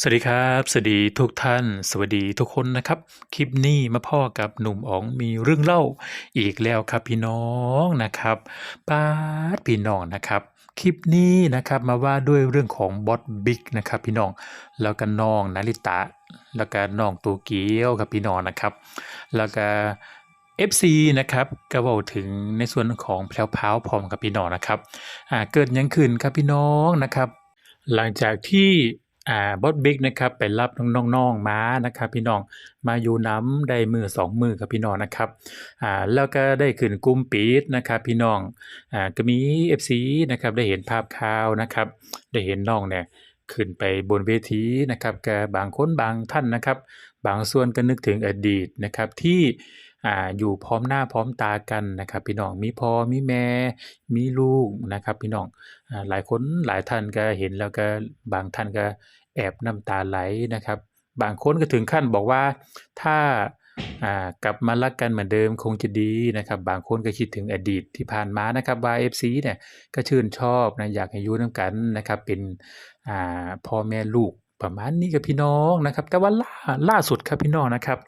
สวัสดีครับ สวัสดีทุกท่าน สวัสดีทุกคนนะครับ คลิปนี้มาพ่อกับหนุ่มอ๋องมีเรื่องเล่าอีกแล้วครับพี่น้องนะครับป้าดพี่น้องนะครับ คลิปนี้นะครับมาว่าด้วยเรื่องของบอสบิ๊กนะครับพี่น้องแล้วก็น้องนาริตะ แล้วก็น้องตัวเกียวครับพี่น้องนะครับ แล้วก็ FC นะครับก็เว้าถึงในส่วนของแพรวๆพร้อมกับพี่น้องนะครับอ่าเกิดยังขึ้นครับพี่น้องนะครับ หลังจากที่ อ่าบอสบิ๊กนะครับไปรับน้องๆมานะครับ พี่น้องมาอยู่น้ำได้มือสองมือครับพี่น้องนะครับอ่าแล้วก็ได้ขึ้นกลุ่มปิดนะครับ พี่น้องอ่าก็มี FC นะครับได้เห็นภาพข่าวนะครับ ได้เห็นน้องเนี่ยขึ้นไปบนเวทีนะครับก็บางคนบางท่านนะครับ บางส่วนก็นึกถึงอดีตนะครับที่ อ่าอยู่พร้อมหน้าพร้อมตากันนะครับพี่น้องมีพ่อมีแม่มีลูกนะครับพี่น้องอ่าหลายคนหลายท่านก็เห็นแล้วก็บางท่านก็แอบน้ำตาไหลนะครับ บางคนก็ถึงขั้นบอกว่าถ้าอ่ากลับมารักกันเหมือนเดิมคงจะดีนะครับ บางคนก็คิดถึงอดีตที่ผ่านมานะครับว่า FC เนี่ยก็ชื่นชอบนะอยากให้อยู่นำกันนะครับเป็นอ่าพ่อแม่ลูก ประมาณนี้กับพี่น้องนะครับ แต่ว่าล่าล่าสุดครับพี่น้องนะครับ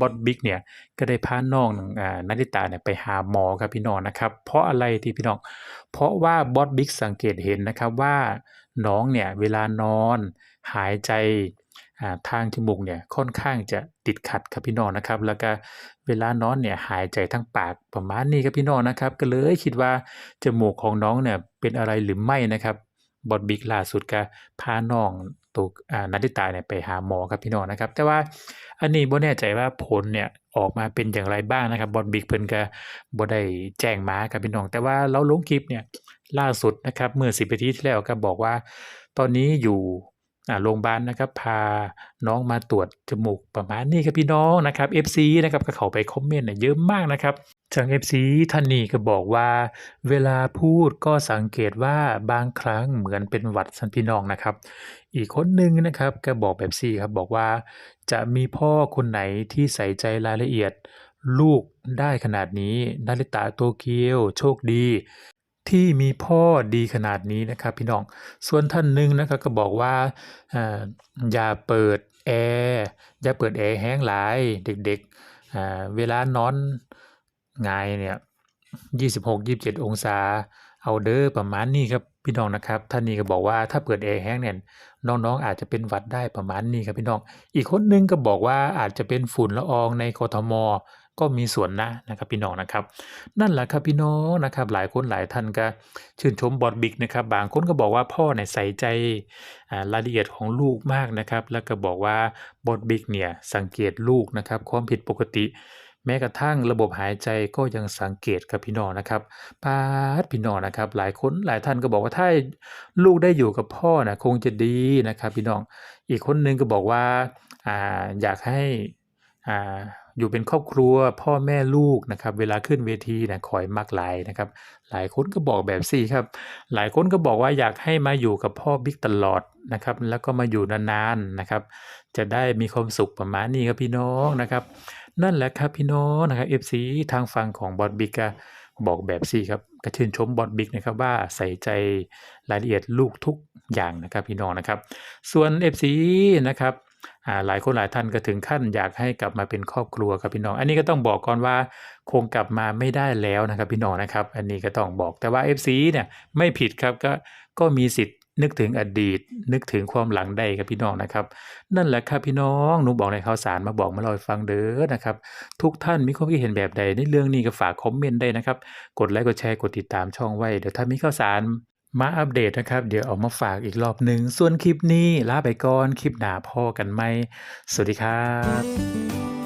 บอสบิ๊กเนี่ยก็ได้พาน้องอ่านาริตาเนี่ยไปหาหมอครับพี่น้องนะครับ เพราะอะไรที่พี่น้อง เพราะว่าบอสบิ๊กสังเกตเห็นนะครับว่าน้องเนี่ยเวลานอนหายใจทางจมูกเนี่ยค่อนข้างจะติดขัดครับพี่น้องนะครับ แล้วก็เวลานอนเนี่ยหายใจทั้งปากประมาณนี้ครับพี่น้องนะครับ ก็เลยคิดว่าจมูกของน้องเนี่ยเป็นอะไรหรือไม่นะครับบอสบิ๊กล่าสุดก็พาน้อง ตัวอ่านาริตาเนี่ยไปหาหมอครับพี่น้องนะครับ แต่ว่าอันนี้บ่แน่ใจว่าผลเนี่ยออกมาเป็นอย่างไรบ้างนะครับบอดบิ๊กเพิ่นก็บ่ได้แจ้งมาครับพี่น้อง แต่ว่าเราลงคลิปเนี่ยล่าสุดนะครับเมื่อสิบนาทีที่แล้วก็บอกว่า ตอนนี้อยู่ โรงพยาบาลนะครับพาน้องมาตรวจจมูกประมาณนี้ครับพี่น้องนะครับ FC นะครับก็เข้าไปคอมเมนต์เนี่ยเยอะมากนะครับทาง FC ท่านนี้ก็บอกว่า เวลาพูดก็สังเกตว่าบางครั้งเหมือนเป็นหวัดสันพี่น้องนะครับ อีกคนหนึ่งนะครับก็บอกแบบซี่ครับบอกว่า จะมีพ่อคนไหนที่ใส่ใจรายละเอียด ลูกได้ขนาดนี้นาริตะโตเกียวโชคดี ที่มีพ่อดีขนาดนี้นะครับพี่น้อง ส่วนท่านหนึ่งนะครับก็บอกว่าอย่าเปิดแอร์อย่าเปิดแอร์แห้งหลายเด็กๆเวลานอนหงายเนี่ย26-27 องศา เอาเด้อประมาณนี้ครับพี่น้องนะครับท่านนี้ก็บอกว่าถ้าเปิดแอร์แห้งเนี่ยน้องๆอาจจะเป็นหวัดได้ประมาณนี้ครับพี่น้อง อีกคนหนึงก็บอกว่าอาจจะเป็นฝุ่นละอองในกทม ก็มีส่วนนะนะครับพี่น้องนะครับ นั่นแหละครับพี่น้องนะครับหลายคนหลายท่านก็ชื่นชมบอสบิ๊กนะครับบางคนก็บอกว่าพ่อเนี่ยใส่ใจรายละเอียดของลูกมากนะครับ แล้วก็บอกว่าบอสบิ๊กเนี่ยสังเกตลูกนะครับความผิดปกติ แม้กระทั่งระบบหายใจก็ยังสังเกตครับพี่น้องนะครับปาดพี่น้องนะครับ หลายคนหลายท่านก็บอกว่าถ้าลูกได้อยู่กับพ่อนะคงจะดีนะครับ พี่น้องอีกคนหนึงก็บอกว่าอ่าอยากให้อ่า อยู่เป็นครอบครัวพ่อแม่ลูกนะครับ เวลาขึ้นเวทีนะคอยมักหลายนะครับ หลายคนก็บอกแบบซี่ครับ หลายคนก็บอกว่าอยากให้มาอยู่กับพ่อบิ๊กตลอดนะครับ แล้วก็มาอยู่นานๆนะครับ จะได้มีความสุขประมาณนี้ครับพี่น้องนะครับ นั่นแหละครับพี่น้องนะครับ FC ทางฝั่งของบอสบิ๊กบอกแบบซี่ครับก็ชื่นชมบอสบิ๊กนะครับว่าใส่ใจรายละเอียดลูกทุกอย่างนะครับพี่น้องนะครับ ส่วน FC นะครับ หลายคนหลายท่านก็ถึงขั้นอยากให้กลับมาเป็นครอบครัวครับพี่น้อง อันนี้ก็ต้องบอกก่อนว่าคงกลับมาไม่ได้แล้วนะครับพี่น้องนะครับ อันนี้ก็ต้องบอกแต่ว่า FC เนี่ยไม่ผิดครับก็ก็มีสิทธิ์นึกถึงอดีต นึกถึงความหลังได้ครับพี่น้องนะครับ นั่นแหละครับพี่น้องหนูบอกในข่าวสารมาบอกมาล่าให้ฟังเด้อนะครับ ทุกท่านมีความคิดเห็นแบบใดในเรื่องนี้ก็ฝากคอมเมนต์ได้นะครับ กดไลค์กดแชร์กดติดตามช่องไว้เดี๋ยวถ้ามีข่าวสาร มาอัปเดตนะครับ เดี๋ยวเอามาฝากอีกรอบหนึ่ง ส่วนคลิปนี้ลาไปก่อน คลิปหน้าพ่อกันไหม สวัสดีครับ